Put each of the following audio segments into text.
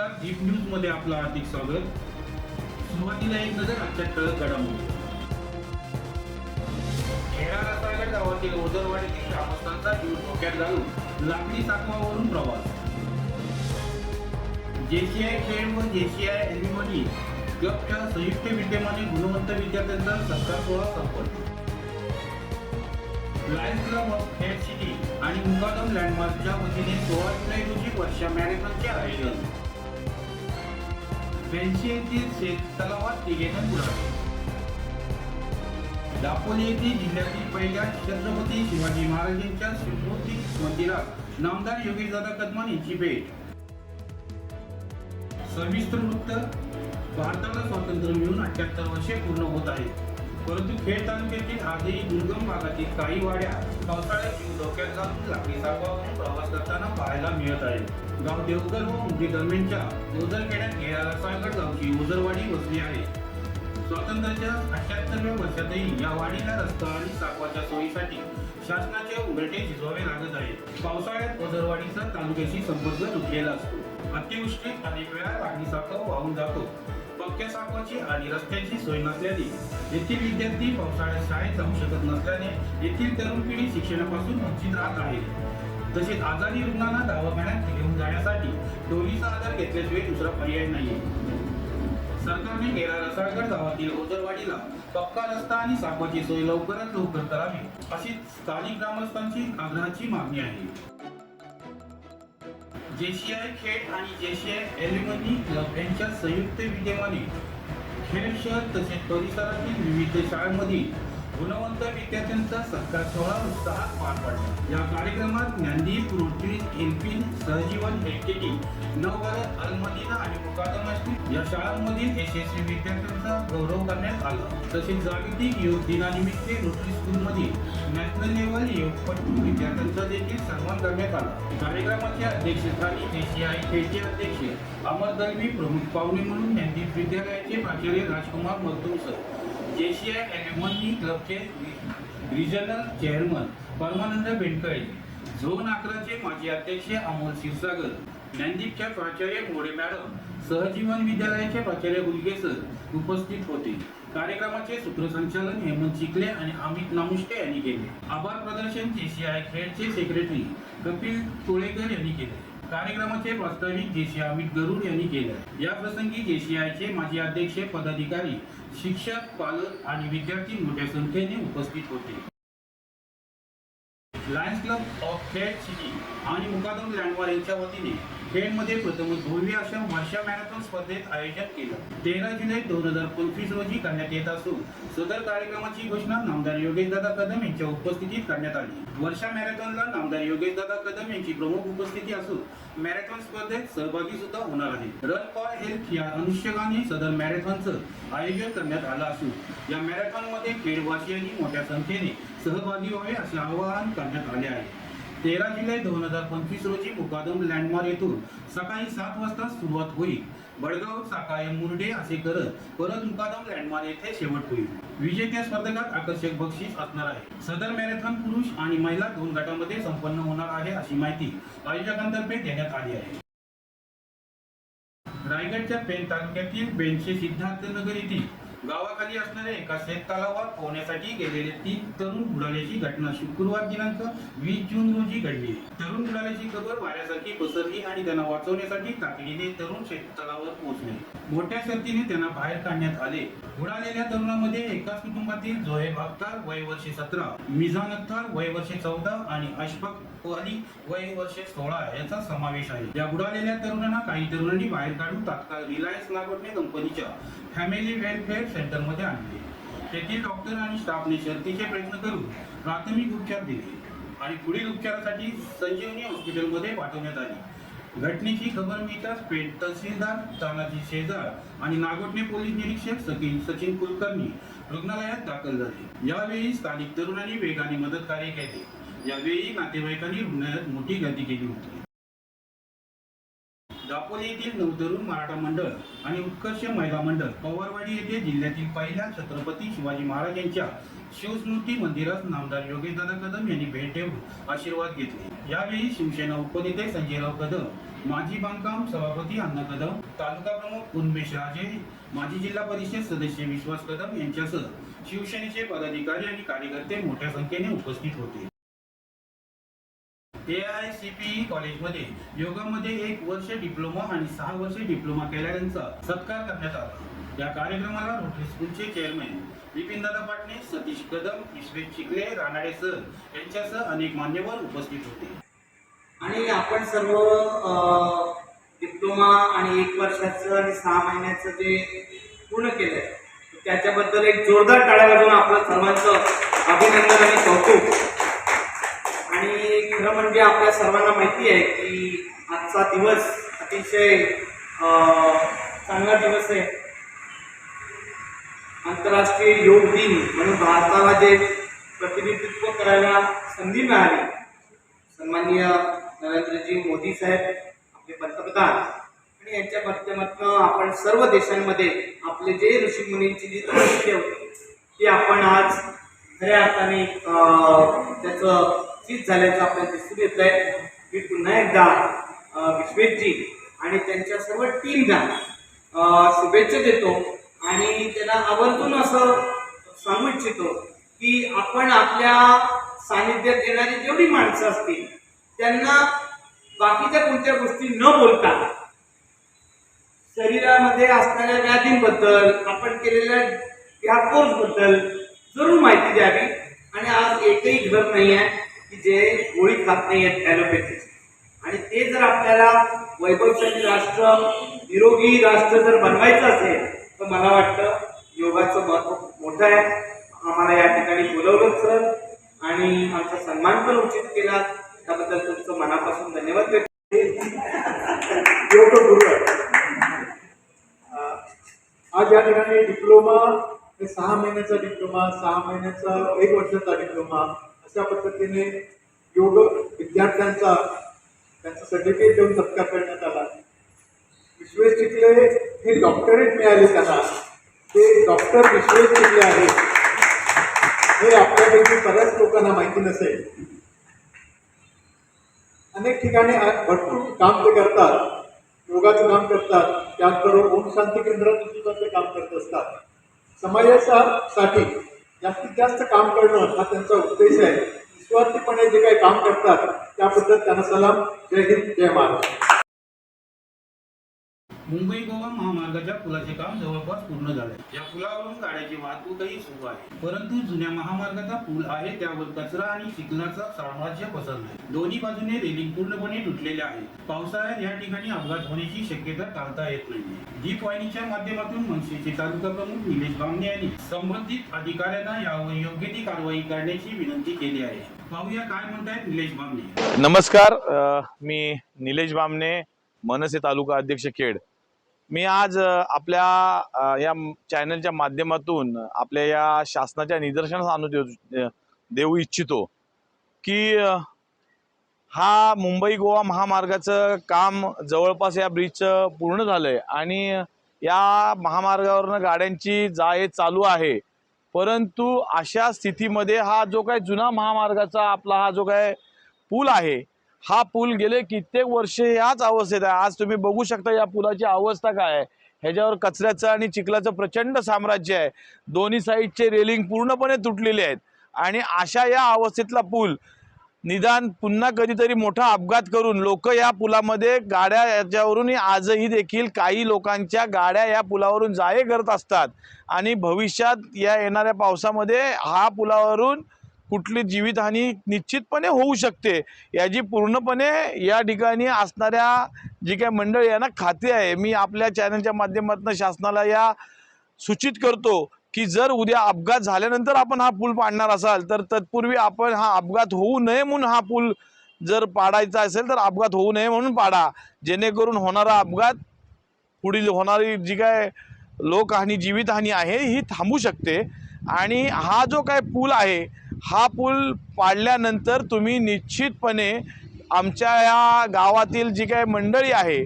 नमस्कार डीप न्यूजमध्ये आपलं हार्दिक स्वागत. सुरुवातीला एक नजर आजच्या ठळक घडामोडी. गावातील ओझरवाडीतील ग्रामस्थांचा जीव धोक्यात घालून लाकडी प्रवास. जेसीआय व जेसीआय एलिमनी क्लबच्या संयुक्त विद्यमाने गुणवंत विद्यार्थ्यांचा सत्कार सोहळा संपन्न. Lions Club of Khed City आणि मुकादम लँडमार्कच्या वतीने सोळा जुलै रोजी वर्षा मॅरेथॉनचे आयोजन. बेंशी येथील शेत तलावात तिघेजण बुडाले. दापोली येथील जिल्ह्यातील पहिल्या छत्रपती शिवाजी महाराजांच्या स्मृती मंदिरात नामदार योगेशदादा कदमान यांची भेट. सविस्तर वृत्त भारताला स्वातंत्र्य मिळून अठ्याहत्तर वर्षे पूर्ण होत आहेत. परंतु खेड तालुक्यातील आजही दुर्गम भागातील काही वाड्या पावसाळ्यात जीव धोक्यात घालून लाकडी सागवावरून प्रवास करताना पाहायला मिळत आहे. गाव देवकर व उमरी दरम्यानच्या ओझरखेड्यात घेरा सागड गावची ओझरवाडी वसली आहे. स्वातंत्र्याच्या अठ्याहत्तरव्या वर्षातही या वाडीला रस्ता आणि सागवाच्या सोयीसाठी शासनाचे उघडटे झिजवावे लागत आहे. पावसाळ्यात ओझरवाडीचा तालुक्याशी संपर्क तुटलेला असतो. अतिवृष्टीत अनेक वेळा लाकडी साखर वाहून जातो. पक्क्या साखवाची आणि रस्त्याची सोय नसल्याने येथील विद्यार्थी पावसाळ्यात शाळेत जाऊ शकत नसल्याने येथील तरुण पिढी शिक्षणापासून वंचित राहत आहे. तसेच आजारी रुग्णांना दवाखान्यात घेऊन जाण्यासाठी डोलीचा आधार घेतल्याशिवाय दुसरा पर्याय नाहीये. सरकारने गेला रसाळगड गावातील ओझरवाडीला पक्का रस्ता आणि सापाची सोय लवकरात लवकर करावी अशी स्थानिक ग्रामस्थांची आग्रहाची मागणी आहे. जेसीआय खेड आणि जेसीआय एल्युमनी क्लब यांच्या संयुक्त विद्यमाने खेड शहर तसेच परिसरातील विविध शाळांमधील गुणवंत विद्यार्थ्यांचा सत्कार सोहळा उत्साहात पार पडला. या कार्यक्रमात ज्ञानदीप रोटरी एलपी सहजीवन एलकेटी नवभारत अलमदिना आणि मुकादम या शाळांमधील यशस्वी विद्यार्थ्यांचा गौरव करण्यात आला. तसेच जागतिक योग दिनानिमित्त रोटरी स्कूलमधील नॅशनल लेवल योगपटू विद्यार्थ्यांचा देखील सन्मान करण्यात आला. कार्यक्रमाच्या अध्यक्षस्थानी एसीआय खेळचे अध्यक्ष अमर दलवी प्रमुख पाहुणे म्हणून ज्ञानदीप विद्यालयाचे प्राचार्य Rajkumar Magdum sir. Asia alumni क्लबचे regional chairman Paramanand Bendkale zone अकराचे माजी अध्यक्ष अमोल क्षीरसागर ज्ञानदीपच्या प्राचार्य मोरे मॅडम सहजीवन विद्यालयाचे प्राचार्य गुलगे सर उपस्थित होते. कार्यक्रमाचे सूत्रसंचालन हेमंत चिखले आणि अमित नामुष्के यांनी केले. आभार प्रदर्शन जेसीआय खेडचे सेक्रेटरी कपिल तोळेकर यांनी केले. कार्यक्रमाचे प्रास्ताविक जेसी अमित गरुड यांनी केले. या प्रसंगी जेसीआयचे माजी अध्यक्ष पदाधिकारी शिक्षक पालक आणि विद्यार्थी मोठ्या संख्येने उपस्थित होते. Lions Club of Khed City आणि मुकादम लँडवार यांच्या वतीने खेडमध्ये प्रथमच भव्य अशा वर्षा मॅरेथॉन स्पर्धेत आयोजन केलं. तेरा जुलै दोन हजार पंचवीस रोजी करण्यात येत असून सदर कार्यक्रमाची घोषणा नामदार योगेशदादा कदम यांच्या उपस्थितीत करण्यात आली. वर्षा मॅरेथॉनला नामदार योगेशदादा कदम यांची प्रमुख उपस्थिती असून मॅरेथॉन स्पर्धेत सहभागी सुद्धा होणार आहे रन फॉर हेल्थ या अनुष्यकाने सदर मॅरेथॉनचं आयोजन करण्यात आलं असून या मॅरेथॉनमध्ये खेडवासियांनी मोठ्या संख्येने सहभागी व्हावे असे आवाहन करण्यात आले आहे. तेरा जुलै दोन हजार पंचवीस रोजी मुकादम लँडमार्क येथून सकाळी सात वाजता सुरुवात होईल. बडगाव साकाय मुरडे असे करत परत मुकादम लँडमार्क येथे शेवट होईल. विजेत्या स्पर्धकात आकर्षक बक्षीस असणार आहे. सदर मॅरेथॉन पुरुष आणि महिला दोन गटामध्ये संपन्न होणार आहे अशी माहिती आयोजकांतर्फे देण्यात आली आहे. रायगडच्या पेन तालुक्यातील बेनशे सिद्धार्थनगर येथील गावाखाली असणाऱ्या एका शेत तलावात पोहण्यासाठी गेलेले तीन तरुण बुडाल्याची घटना शुक्रवार दिनांक वीस जून रोजी घडली. तरुण बुडाल्याची खबर वाऱ्यासारखी पसरली आणि त्यांना वाचवण्यासाठी तातडीने तरुण शेत तलावावर पोहोचले. मोठ्या शर्तीने त्यांना बाहेर काढण्यात आले. बुडालेल्या तरुणामध्ये एकाच कुटुंबातील जोहेब अख्तार वय वर्षे सतरा मिझान अख्तार वय वर्षे चौदा आणि अशफक अली वय वर्षे सोळा याचा समावेश आहे. या बुडालेल्या तरुणांना काही तरुणांनी बाहेर काढून तात्काळ रिलायन्स नागोटणे कंपनीच्या फॅमिली वेलफेअर सेंटरमध्ये आणले. तेथील डॉक्टर आणि स्टाफने शर्तीचे प्रयत्न करून प्राथमिक उपचार दिले आणि पुढील उपचारासाठी संजीवनी हॉस्पिटलमध्ये पाठवण्यात आली. घटनेची खबर मिळताच पेठ तहसीलदार तानाजी शेजार आणि नागोटणे पोलीस निरीक्षक सचिन सचिन कुलकर्णी रुग्णालयात दाखल झाले. यावेळी स्थानिक तरुणांनी वेगाने मदत कार्य केले. यावेळी नातेवाईकांनी रुग्णालयात मोठी गर्दी केली होती. दापोली येथील नवतरुण मराठा मंडळ आणि उत्कर्ष महिला मंडळ पवारवाडी येथे जिल्ह्यातील पहिल्या छत्रपती शिवाजी महाराज यांच्या शिवस्मृती मंदिरात नामदार योगेशदादा कदम यांनी भेट देऊन आशीर्वाद घेतले. यावेळी शिवसेना उपनेते संजयराव कदम माजी बांधकाम सभापती अन्न कदम तालुका प्रमुख उन्मेश राजे माजी जिल्हा परिषद सदस्य विश्वास कदम यांच्यासह शिवसेनेचे पदाधिकारी आणि कार्यकर्ते मोठ्या संख्येने उपस्थित होते. ए आय सी पी कॉलेजमध्ये योगामध्ये एक वर्ष डिप्लोमा आणि सहा वर्ष डिप्लोमा केलेल्यांचा सत्कार करण्यात आला. या कार्यक्रमाला रोटरी स्कूलचे चेअरमॅन विपिनदादा पाटणे सतीश कदम विश्वेश चिखले रानाडे सर यांच्यासह अनेक मान्यवर उपस्थित होते. आणि आपण सर्व डिप्लोमा आणि एक वर्षाचं आणि सहा महिन्याचं जे पूर्ण केलंय त्याच्याबद्दल एक जोरदार टाळ्या वाजवून आपलं सर्वांचं अभिनंदन आणि कौतुक. म्हणजे आपल्या सर्वांना माहिती आहे की आजचा दिवस अतिशय चांगला दिवस आहे. आंतरराष्ट्रीय योग दिन म्हणून भारताला जे प्रतिनिधित्व करायला संधी मिळाली सन्माननीय नरेंद्रजी मोदी साहेब आपले पंतप्रधान. आणि यांच्या माध्यमातून आपण सर्व देशांमध्ये आपले जे ऋषीमुनींची जी तपस्या होती ती आपण आज खऱ्या अर्थाने अं, त्याचं चीज झाल्याचं आपल्याला दिसून येत आहे मी पुन्हा एकदा विश्वेशजी आणि त्यांच्या सर्व टीमला शुभेच्छा देतो आणि त्यांना आवर्जून असं सांगू इच्छितो की आपण आपल्या सानिध्यात येणारी जेवढी माणसं असतील त्यांना बाकीच्या कोणत्या गोष्टी न बोलता शरीरामध्ये असणाऱ्या व्याधींबद्दल आपण केलेल्या या कोर्सबद्दल जरूर माहिती द्यावी. आणि आज एकही घर नाही आहे की जे गोळी खात नाही आहेत ॲलोपॅथी. आणि ते जर आपल्याला वैभवशाली राष्ट्र निरोगी राष्ट्र जर बनवायचं असेल तर मला वाटतं योगाचं महत्त्व मोठं आहे. आम्हाला या ठिकाणी बोलवलं सर. आणि आमचा सन्मान पण उचित केला. त्याबद्दल तुमचं मनापासून धन्यवाद व्यक्त योग गुरु आज या ठिकाणी डिप्लोमा सहा महिन्याचा डिप्लोमा सहा महिन्याचा एक वर्षाचा डिप्लोमा अशा पद्धतीने योग विद्यार्थ्यांचा त्यांचा सर्टिफिकेट देऊन सत्कार करण्यात आला. विश्वेश चिखले हे डॉक्टरेट मिळाले त्यांना. ते डॉक्टर विश्वेश चिखले आहेत. हे आपल्यापैकी बऱ्याच लोकांना माहिती नसेल. अनेक ठिकाणी भरपूर काम ते करतात. योगाचं काम करतात. त्याचबरोबर ओम शांती केंद्रात सुद्धा ते काम करत असतात. समाजासाठी जास्तीत जास्त काम करणं हा त्यांचा उद्देश आहे. निस्वार्थीपणे जे काही काम करतात त्याबद्दल त्यांना सलाम. जय हिंद जय महाराष्ट्र. मुंबई गोवा महामार्गाच्या पुलाचे काम जवळपास पूर्ण झाले या पुलावरून गाड्याची वाहतूकही सुरू आहे. परंतु जुन्या महामार्गाचा पूल आहे त्यावर कचरा आणि चिखलाचा साम्राज्य पसरलाय. दोन्ही बाजूने रेलिंग पूर्णपणे तुटलेले आहे पावसाळ्यात या ठिकाणी अपघात होण्याची शक्यता टाळता येत नाही दीप वाहिनीच्या माध्यमातून मनसेचे तालुका प्रमुख निलेश बामणे यांनी संबंधित अधिकाऱ्यांना यावर योग्य ती कारवाई करण्याची विनंती केली आहे. पाहूया काय म्हणतायत निलेश बामणे. नमस्कार मी निलेश बामणे मनसे तालुका अध्यक्ष खेड. मी आज आपल्या या चॅनलच्या माध्यमातून आपल्या या शासनाच्या निदर्शनास आणू देऊ इच्छितो की हा मुंबई गोवा महामार्गाचं काम जवळपास या ब्रिजचं पूर्ण झालंय. आणि या महामार्गावरनं गाड्यांची जा ये चालू आहे. परंतु अशा स्थितीमध्ये हा जो काय जुना महामार्गाचा आपला हा जो काय पूल आहे हा पूल गेले कित्येक वर्षे याच अवस्थेत आहे. आज तुम्ही बघू शकता या पुलाची अवस्था काय आहे. ह्याच्यावर कचऱ्याचं आणि चिखलाचं प्रचंड साम्राज्य आहे. दोन्ही साईडचे रेलिंग पूर्णपणे तुटलेले आहेत. आणि अशा या अवस्थेतला पूल निदान पुन्हा कधीतरी मोठा अपघात करून लोक या पुलामध्ये गाड्या याच्यावरून आजही देखील काही लोकांच्या गाड्या या पुलावरून जाये करत असतात. आणि भविष्यात या येणाऱ्या पावसामध्ये हा पुलावरून कुठली जीवितहानी निश्चितपणे होऊ शकते. याची पूर्णपणे या ठिकाणी असणाऱ्या जी काही मंडळी यांना खात्री आहे मी आपल्या चॅनलच्या माध्यमातून शासनाला या सूचित करतो. की जर उद्या अपघात झाल्यानंतर आपण हा पूल पाडणार असाल तर तत्पूर्वी आपण हा अपघात होऊ नये म्हणून हा पूल जर पाडायचा असेल तर अपघात होऊ नये म्हणून पाडा. जेणेकरून होणारा अपघात पुढील होणारी जी काय लोकहानी जीवितहानी आहे ही थांबू शकते. आणि हा जो काय पूल आहे हा पूल पाडल्यानंतर तुम्ही निश्चितपणे आमच्या या गावातील जी काय मंडळी आहे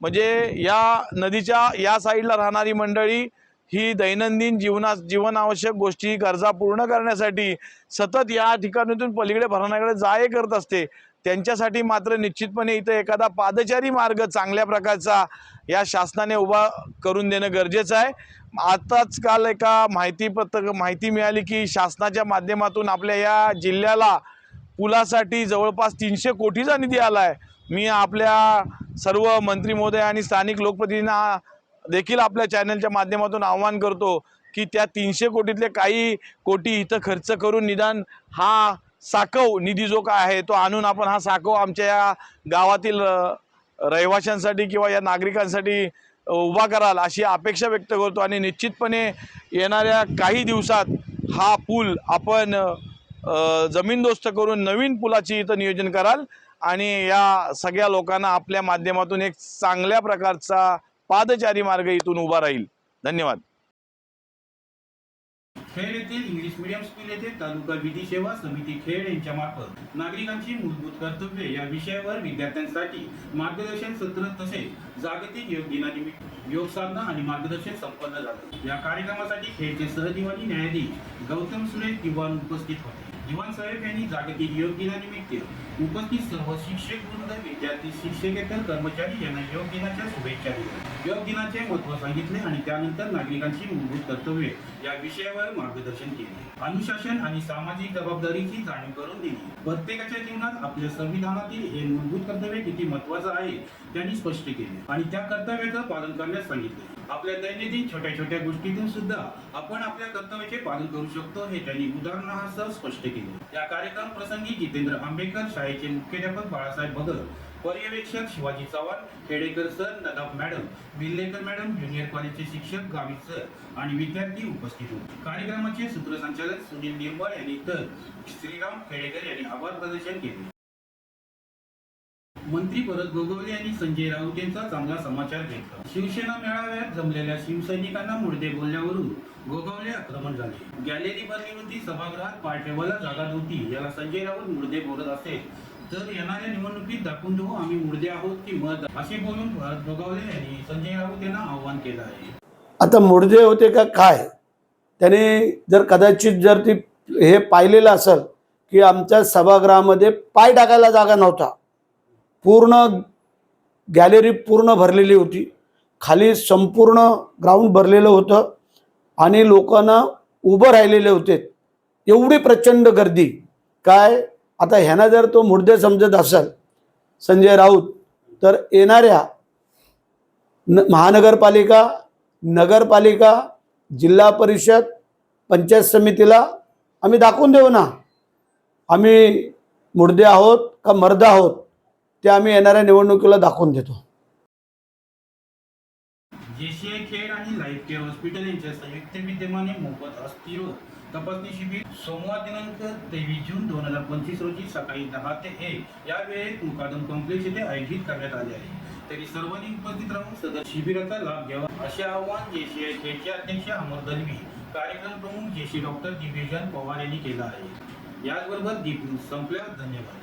म्हणजे या नदीच्या या साईडला राहणारी मंडळी ही दैनंदिन जीवना जीवनावश्यक गोष्टी गरजा पूर्ण करण्यासाठी सतत या ठिकाणातून पलीकडे भरणाकडे जाये करत असते. त्यांच्यासाठी मात्र निश्चितपणे इथं एखादा पादचारी मार्ग चांगल्या प्रकारचा या शासनाने उभा करून देणं गरजेचं आहे. आताच काल एका माहिती पत्रक माहिती मिळाली की शासनाच्या माध्यमातून आपल्या या जिल्ह्याला पुलासाठी जवळपास तीनशे कोटीचा निधी आला आहे मी आपल्या सर्व मंत्री महोदय आणि स्थानिक लोकप्रतिनिधींना देखील आपल्या चॅनलच्या माध्यमातून आवाहन करतो की त्या तीनशे कोटीतले काही कोटी इथं खर्च करून निदान हा साकव निधी जो काय आहे तो आणून आपण हा साकव आमच्या या गावातील रहिवाशांसाठी किंवा या नागरिकांसाठी उभा कराल अशी अपेक्षा व्यक्त करतो. आणि निश्चितपणे येणाऱ्या काही दिवसात हा पूल आपण जमीनदोस्त करून नवीन पुलाची इथं नियोजन कराल. आणि या सगळ्या लोकांना आपल्या माध्यमातून एक चांगल्या प्रकारचा पादचारी मार्ग इथून उभा राहील. धन्यवाद. खेड येथील इंग्लिश मीडियम स्कूल येथे तालुका विधी सेवा समिती खेड यांच्या मार्फत नागरिकांची मूलभूत कर्तव्ये या विषयावर विद्यार्थ्यांसाठी मार्गदर्शन सत्र तसेच जागतिक योग दिनानिमित्त योग साधना आणि मार्गदर्शन संपन्न झालं. या कार्यक्रमासाठी खेडचे सहदिवानी न्यायाधीश गौतम सुरेश दिवाण उपस्थित होते. दिवाण साहेब यांनी जागतिक योग दिनानिमित्त उपस्थित सर्व शिक्षक वृंद विद्यार्थी शिक्षकेतर कर्मचारी यांना योग दिनाच्या शुभेच्छा दिल्या. योग दिनाचे महत्त्व सांगितले आणि त्यानंतर नागरिकांची मूलभूत कर्तव्ये या विषयावर मार्गदर्शन केले. अनुशासन आणि सामाजिक जबाबदारीची जाणीव करून दिली. प्रत्येकाच्या जीवनात आपल्या संविधानातील हे मूलभूत कर्तव्य किती महत्वाचं आहे त्यांनी स्पष्ट केले. आणि त्या कर्तव्याचं पालन करण्यास सांगितले. आपल्या दैनंदिन छोट्या छोट्या गोष्टीतून सुद्धा आपण आपल्या कर्तव्याचे पालन करू शकतो हे त्यांनी उदाहरणासह स्पष्ट केले. या कार्यक्रम प्रसंगी जितेंद्र आंबेडकर शाळेचे मुख्याध्यापक बाळासाहेब भगत पर्यवेक्षक Shivaji Chavan Khedekar sir Nadab madam Billekar madam junior कॉलेजचे शिक्षक गावित सर आणि विद्यार्थी उपस्थित होते. कार्यक्रमाचे सूत्रसंचालक सुनील निर्मळ यांनी तर श्रीराम खेडेकर यांनी आभार प्रदर्शन केले. मंत्री भरत गोगवले यांनी संजय राऊत यांचा चांगला समाचार घेतला. शिवसेना मेळाव्यात जमलेल्या शिवसैनिकांना मुर्दे बोलण्यावरून गोगावले आक्रमण झाले. गॅलरी भरली होती सभागृहात पाठेवाला जागा नव्हती. याला संजय राऊत मुर्दे बोलत असेल तर येणाऱ्या निवडणुकीत दाखवून देऊ आम्ही मुर्दे आहोत की मत. असे बोलून भरत गोगावले यांनी. संजय राऊत यांना आव्हान केलं आहे. आता मुर्दे होते का काय? त्याने जर कदाचित जर ती हे पाहिलेलं असेल की आमच्या सभागृहामध्ये पाय टाकायला जागा नव्हता. पूर्ण गॅलरी पूर्ण भरलेली होती. खाली संपूर्ण ग्राउंड भरलेलं होतं. आणि लोकांना उभं राहिलेले होते. एवढी प्रचंड गर्दी. काय? आता ह्यानं जर तो मुर्दे समजत असेल संजय राऊत तर येणाऱ्या न महानगरपालिका नगरपालिका जिल्हा परिषद पंचायत समितीला आम्ही दाखवून देऊ ना. आम्ही मुर्दे आहोत का मर्द आहोत ते आम्ही येणाऱ्या निवडणुकीला दाखवून देतो. जेसीआय खेळ आणि लाईफ केअर हॉस्पिटल यांच्या संयुक्त विद्यमाने मोफत अस्थिरो तपासणी शिबिर सोमवार दिनांक तेवीस जून दोन हजार पंचवीस रोजी सकाळी दहा ते एक या वेळेत मुकादम कॉम्प्लेक्स येथे आयोजित करण्यात आले आहे. तरी सर्वांनी उपस्थित राहून सदर शिबिराचा लाभ घ्यावा असे आवाहन जेसीआय खेडचे अध्यक्ष अमर दलवी कार्यक्रम प्रमुख जेसी डॉक्टर दिव्यजन पवार यांनी केलं आहे. याचबरोबर दीप संपल्यावर धन्यवाद.